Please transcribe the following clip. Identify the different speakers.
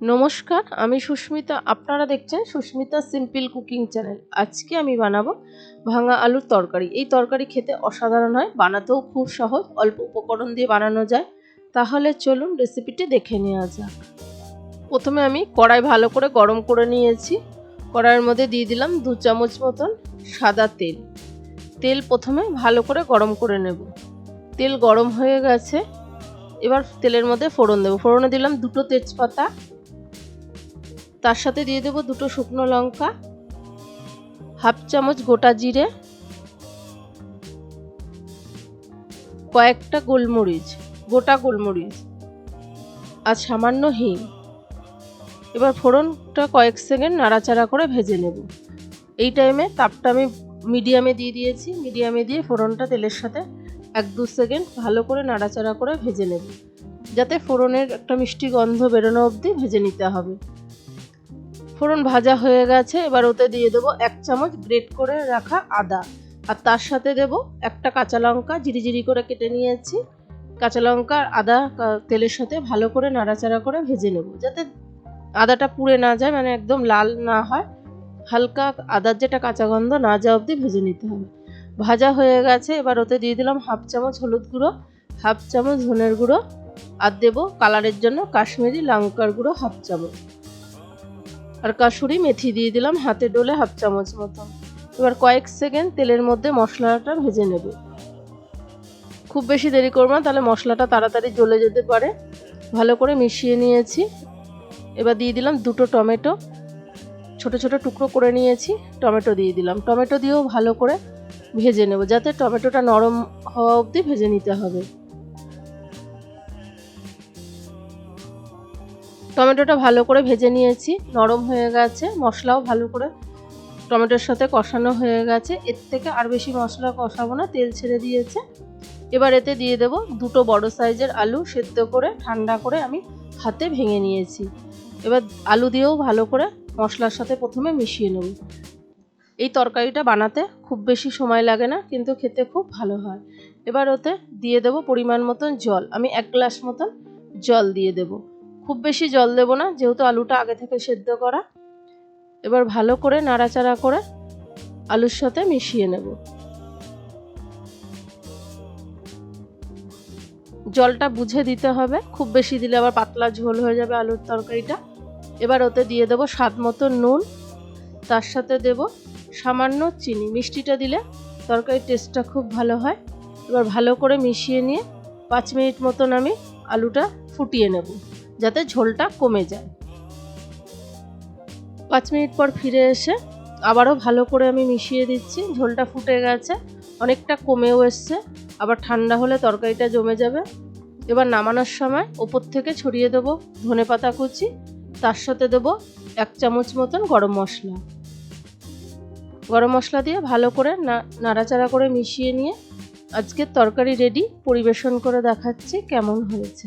Speaker 1: নমস্কার, আমি সুস্মিতা। আপনারা দেখছেন সুস্মিতা সিম্পল কুকিং চ্যানেল। আজকে আমি বানাবো ভাঙা আলুর তরকারি। এই তরকারি খেতে অসাধারণ হয়, বানাতেও খুব সহজ, অল্প উপকরণ দিয়ে বানানো যায়। তাহলে চলুন রেসিপিটি দেখে নেওয়া যাক। প্রথমে আমি কড়াই ভালো করে গরম করে নিয়েছি। কড়াইয়ের মধ্যে দিয়ে দিলাম দু চামচ মতন সাদা তেল। তেল প্রথমে ভালো করে গরম করে নেব। তেল গরম হয়ে গেছে। এবার তেলের মধ্যে ফোড়ন দেবো। ফোড়নে দিলাম দুটো তেজপাতা তার সাথে দিয়ে দেবো দুটো শুকনো লঙ্কা, হাফ চামচ গোটা জিরে, কয়েকটা গোলমরিচ, গোটা গোলমরিচ আর সামান্য হিং। এবার ফোড়নটা কয়েক সেকেন্ড নাড়াচাড়া করে ভেজে নেব। এই টাইমে তাপটা আমি মিডিয়ামে দিয়ে দিয়েছি। মিডিয়ামে দিয়ে ফোড়নটা তেলের সাথে এক দু সেকেন্ড ভালো করে নাড়াচাড়া করে ভেজে নেব। যাতে ফোড়নের একটা মিষ্টি গন্ধ বেরোনো অবধি ভেজে নিতে হবে। ফোড়ন ভাজা হয়ে গেছে, এবার ওতে দিয়ে দেবো এক চামচ গ্রেট করে রাখা আদা। আর তার সাথে দেব একটা কাঁচা লঙ্কা, জিরি করে কেটে নিয়েছি। কাঁচা লঙ্কা আর আদা তেলের সাথে ভালো করে নাড়াচাড়া করে ভেজে নেব, যাতে আদাটা পুড়ে না যায় মানে একদম লাল না হয়। হালকা আদার যেটা কাঁচা গন্ধ, না যাওয়া অবধি ভেজে নিতে হবে। ভাজা হয়ে গেছে, এবার ওতে দিয়ে দিলাম হাফ চামচ হলুদ গুঁড়ো, হাফ চামচ ধনের গুঁড়ো। আর দেবো কালারের জন্য কাশ্মীরি লঙ্কার গুঁড়ো হাফ চামচ। আর কাসুরি মেথি দিয়ে দিলাম হাতে ডোলে হাফ চামচ মতো এবার কয়েক সেকেন্ড তেলের মধ্যে মশলাটা ভেজে নেব। খুব বেশি দেরি করব না, তাহলে মশলাটা তাড়াতাড়ি জ্বলে যেতে পারে। ভালো করে মিশিয়ে নিয়েছি। এবার দিয়ে দিলাম দুটো টমেটো। ছোট ছোট টুকরো করে নিয়েছি, টমেটো দিয়ে দিলাম। টমেটো দিয়েও ভালো করে ভেজে নেব, যাতে টমেটোটা নরম হওয়া অবধি ভেজে নিতে হবে। টমেটোটা ভালো করে ভেজে নিয়েছি, নরম হয়ে গেছে, মশলাও ভালো করে টমেটোর সাথে কষানো হয়ে গেছে। এর থেকে আর বেশি মশলা কষাবো না, তেল ছেড়ে দিয়েছে। এবার এতে দিয়ে দেব দুটো বড় সাইজের আলু সেদ্ধ করে, ঠান্ডা করে আমি হাতে ভেঙে নিয়েছি। এবার আলু দিয়েও ভালো করে মশলার সাথে প্রথমে মিশিয়ে নেব। এই তরকারিটা বানাতে খুব বেশি সময় লাগে না, কিন্তু খেতে খুব ভালো হয়। এবার ওতে দিয়ে দেব পরিমাণ মতন জল, আমি এক গ্লাস মতন জল দিয়ে দেবো। খুব বেশি জল দেবো না, যেহেতু আলুটা আগে থেকে সেদ্ধ করা। এবার ভালো করে নাড়াচাড়া করে আলুর সাথে মিশিয়ে নেব। জলটা বুঝে দিতে হবে, খুব বেশি দিলে আবার পাতলা ঝোল হয়ে যাবে আলুর তরকারিটা। এবার ওতে দিয়ে দেবো স্বাদ মতো নুন, তার সাথে দেব সামান্য চিনি। মিষ্টিটা দিলে তরকারির টেস্টটা খুব ভালো হয়। এবার ভালো করে মিশিয়ে নিয়ে পাঁচ মিনিট মতন আমি আলুটা ফুটিয়ে নেব। যাতে ঝোলটা কমে যায়। পাঁচ মিনিট পর ফিরে এসে আবারও ভালো করে আমি মিশিয়ে দিচ্ছি, ঝোলটা ফুটে গেছে, অনেকটা কমেও এসছে, আবার ঠান্ডা হলে তরকারিটা জমে যাবে। এবার নামানোর সময় ওপর থেকে ছড়িয়ে দেবো ধনে পাতা কুচি, তার সাথে দেবো এক চামচ মতন গরম মশলা। গরম মশলা দিয়ে ভালো করে না, নাড়াচাড়া করে মিশিয়ে নিয়ে আজকের তরকারি রেডি পরিবেশন করে দেখাচ্ছি কেমন হয়েছে।